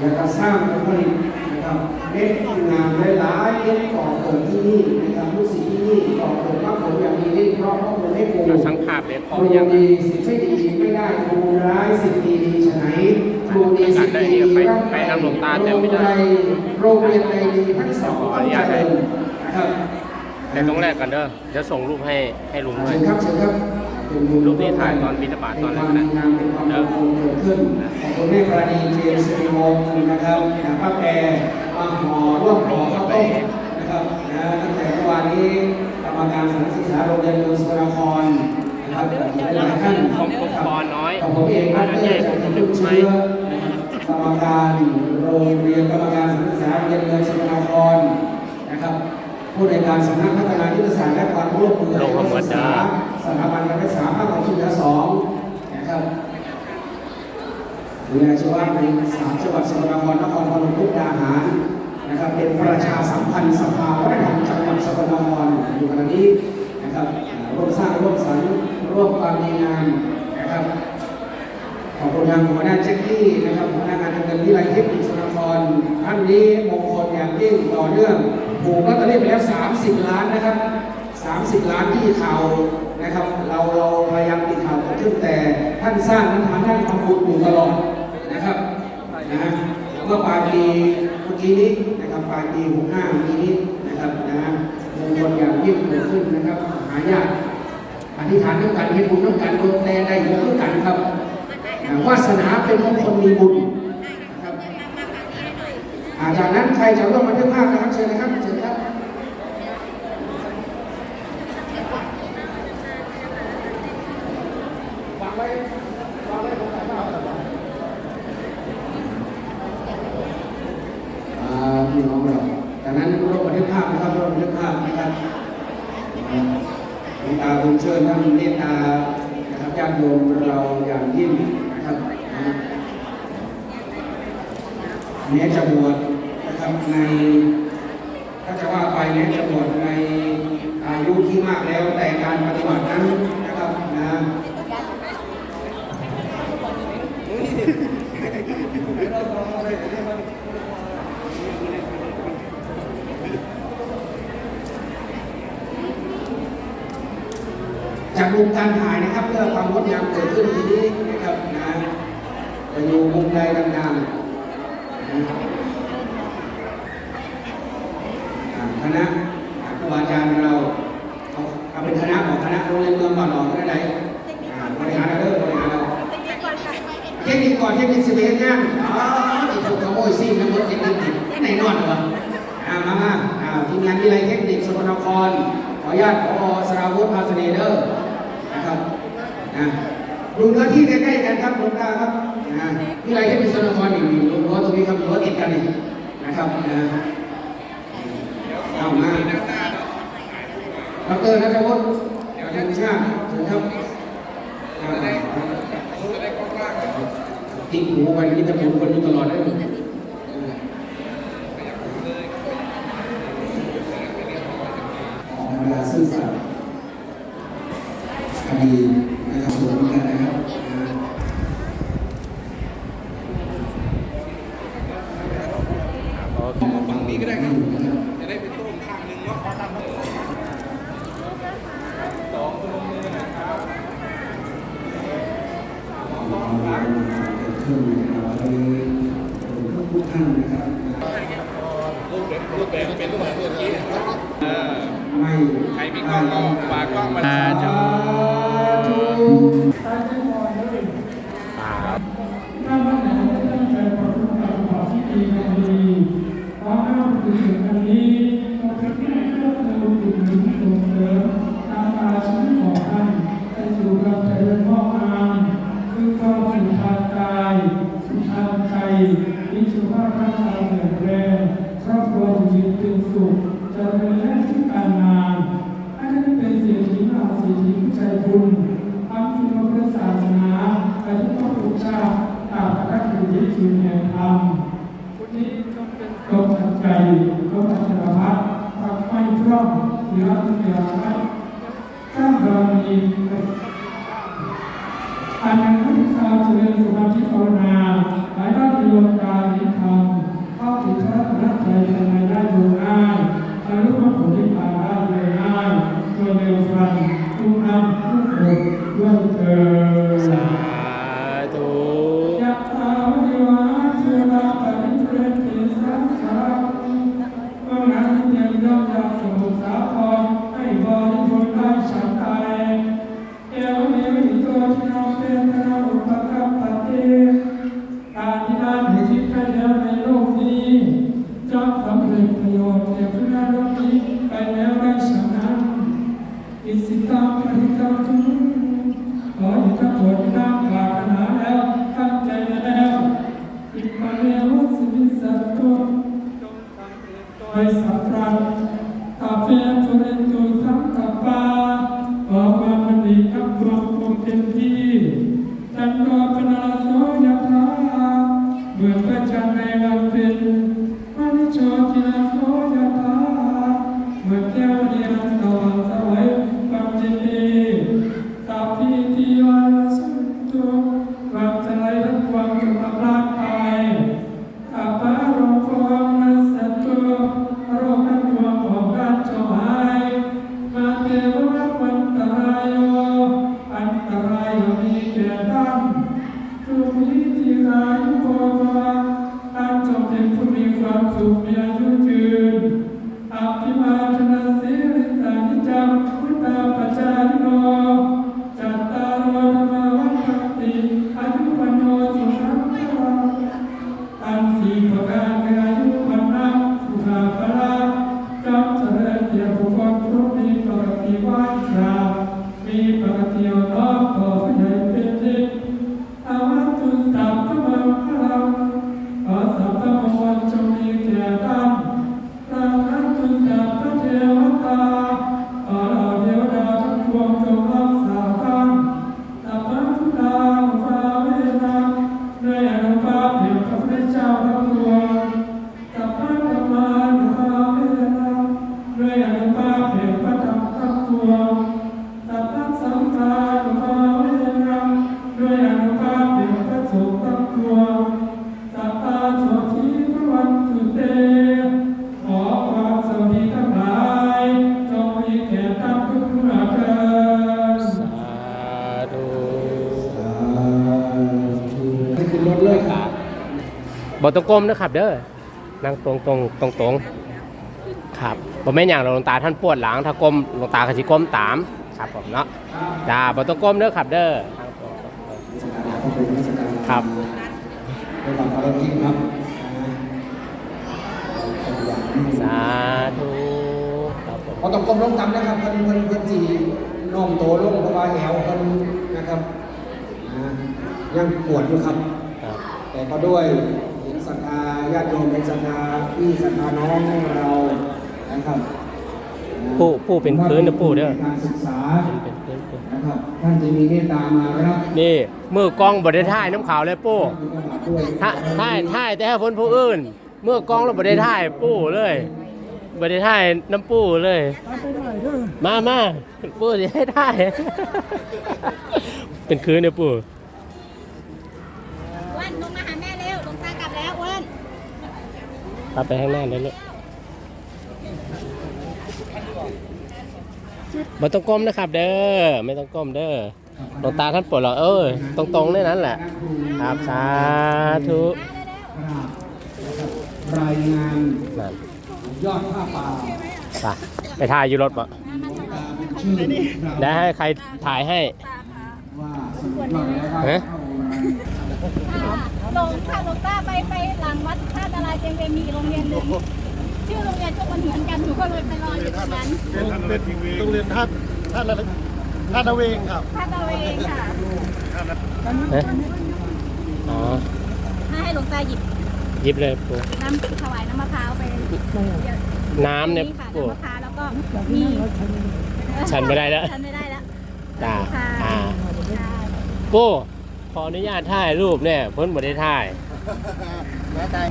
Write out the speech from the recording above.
แล้วก็สร้างผลผลิตนะครับเม็ดงามหลายๆเม็ดก่อเกิดที่นี่นะครับลูกศิษย์ที่นี่ก่อเกิดมากผลอย่างดีนี่เพราะพ่อครูให้ครูเราสังภาพเด็กคพอรูยังดีสิ่งไม่ดีไม่ได้ครูร้ายสิ่งดีดีฉะไหนครูดีสิ่งดีดีไปร่างไปกายทางหลวงตาแต่โรงไม่ได้ใดโรงเรียนใดดีทั้งสองขอต้อองนุเจญาตให้ริญนะครับแต่ตรงแรกกันเด้อเดี๋ยวส่งรูปให้ให้ลุงด้วเชิยญครับเชิญครับเป็นบุญ รูปนี้ถ่ายตอนบิณฑบาตตอนนั้นนะความดีงามเป็นความมงคลเกิดขึ้นของคุณแม่ปรณีเจมส์สิริวงศ์นะครับป้าแปรมาห่อร่วมห่อข้าวต้มนะครับนะตั้งแต่เมื่อวานนี้กรรมการสถานศึกษาโรงเรียนเมืองสกลนครนะครับหลายท่านผมผมขอน้อยกับผมเองนักเตะจากทีมเชื้อกรรมการโรงเรียนกรรมการสถานศึกษาโรงเรียนเมืองสกลนครนะครับผู้ในการสำนักพัฒนายุทธศาสตร์และความร่วมมือลงมาหมดศึกษา สถาบันการศึกษาภาควิทยาสองนะครับดูแลชีวะในสามจังหวัดสกลนครนครพนมมุกดาหารนะครับ เป็นประชาสัมพันธ์สภาวัฒนธรรมจังหวัดสกลนครอยู่ขณะนี้นะครับร่วมสร้างร่วมสรรค์ร่วมความดีงามนะครับขอบคุณทางหัวหน้าแจ็คกี้นะครับหัวหน้างานทางการวิไลเทคนิคสกลนครท่านนี้มงคลอย่างยิ่งต่อเนื่องถูกลอตเตอรี่ไปแล้ว 30 ล้านนะครับ 30 ล้านที่เข่า นะครับ เราเราพยายามติดข่าวกันขึ้นแต่ท่านสร้างนั้นทำให้ทำบุญอยู่ตลอดนะครับนะฮะเมื่อปลายปีเมื่อกี้นี้นะครับปลายปี65ปีนี้นะครับนะฮะมงคลอย่างยิ่งเกิดขึ้นนะครับหายากอธิษฐานน้ำกันให้บุญน้ำกันดวงแต่ได้บุญน้ำกันครับวาสนาเป็นของคนมีบุญครับอาจากนั้นใครจะร่วมบันทึกภาพนะครับเชิญนะครับเชิญครับวางไว้วางไว้ผมถ่ายภา พี่น้องเราจากนั้นร่วมบันทึกภาพนะครับร่วมบันทึกภาพนะครับหลวงตาคุณเชิญท่านเมตตานะครับญาติโยมเราอย่างยิ่งนะครับนะแม้จะบวชนะครับในถ้าจะว่าไปแม้จะบวชในอายุที่มากแล้วแต่การปฏิบัตินั้นนะครับนะ จากมุมการถ่ายนะครับ เพื่อความงดงามเกิดขึ้นทีนี้นะครับนะจะอยู่มุมใดดังๆนะอ่าคณะครูบาอาจารย์เราเอาเอาเป็นคณะของคณะโรงเรียนเมืองบ้านหนองก็ได้อ่าบริหารเราเด้อบริหารเราเทคนิคก่อนเทคนิคสิบเอ็ดงานอ๋ออีกถูกขโมยซิ่งนะมดเทคนิคไหนนอนวะอ่ามามาอ่าทีมงานวิไลเทคนิคสกลนครขออนุญาตพอสราวุฒิพาสเนเดอร์ นะครับนะดูเนื้อที่ใกล้ๆกันครับหลวงตาครับนะวิไลเทคนิคสกลนครนี่มีรั้วตรงนี้ครับรั้วติดกันนี่นะครับนะเอามาดรนัทวุฒิประธานชาติเชิญครับติดหูไปนี่จะหูคนอยู่ตลอดได้ไหมธรรมดาซื่อสัตย์คดีนะครับส่วนเหมือนกันนะครับอ่า โอเค ฝั่งนี้ก็ได้ครับ จะได้เป็นตู้ข้างหนึ่งเนาะทุกท่านนะครับรูปแบบรูปแบบเป็นรูปแบบเมื่อกี้เออไม่ใครมีกล้องก็ฝากกล้องมาสา อให้เราถือสิ่งอัน ใจกองทัพจักรพรรดิปักไม่พร่องเหลือทุกอไว้สร้างบารมีอันยังพุทธศาสนาเจริญสมาธิภาวน home. งฆ์ทั้งปวงสัพพะโสทิภวันตุเตขอความสวัสดีทั้งหลายจงมีแก่ท่านทุกเมื่อเกิดสาธุให้ขึ้นรถเลยครับบ่ต้องก้มนะครับเด้อนั่งตรงตรงตรงตรงครับบ่แม่นอย่างหลวงตาท่านปวดหลังถ้าก้มหลวงตาก็สิก้มตามครับผมเนาะจ้าบ่ต้องก้มเด้อครับเด้อครับ ในความเคารพจริงครับอย่างนี้สาธุครับผมพอต้องก้มลงต่ำนะครับเพิ่นเพิ่นเพิ่นจีโน้มโตลงเพราะว่าแอวเพิ่นนะครับอ่ายังปวดอยู่ครับครับ แต่ก็ด้วยเห็นศรัทธาญาติโยมเป็นศรัทธาพี่ศรัทธาน้องเรานะครับปู่ปู่เป็นพื้นนะปู่เด้อการศึกษา ท่านจะมีเมตตามารับนี่มือกล้องบ่ได้ถ่ายน้ำขาวเลยปู่ด้วยถ่ายถ่ายถ่ายแต่ให้คนผู้อื่นเมื่อกล้องเราบ่ได้ถ่ายปู่เลยบ่ได้ถ่ายน้ำปู่เลย มามาปู่สิให้ถ่ายเป็นคืนเนี่ยปู่อ้วนลงมาหาแม่เร็วลงตากลับแล้วอ้วนพาไปข้างหน้าได้เลย บ่ต้องก้มนะครับ เด้อไม่ต้องก้มเด้อหลวงตาท่านปวดหรอกเออตรงๆในนั้นแหละ ครับสาธุรายงานนั่นยอดผ้าป่าไปไปถ่ายอยู่รถปะชื่อได้ให้ใครถ่ายให้ว่าสมุดยอดแล้วฮะลงค่ะลงตาไปไปหลังวัดท่าตะลายเจงเวมีโรงเรียนหนึ่ง ชื่อโรงเรียนพวกมันเหมือนกันหนูก็เลยไปรออยู่ตรงนั้นเป็นเป็นโรงเรียนท่าท่าอะไรท่านาเวงครับท่าตะเวงค่ะฮะอ๋อให้ให้หลวงตาหยิบหยิบเลยปู่น้ำถวายน้ำมะพร้าวไปน้ำเนี่ยค่ะปู่น้ำมะพร้าวแล้วก็มีฉันไม่ได้แล้วฉันไม่ได้แล้วจ้าค่ะอ่าค่ะปู่ขออนุญาตถ่ายรูปเนี่ยเพิ่นบ่ได้ถ่ายแล้วแต่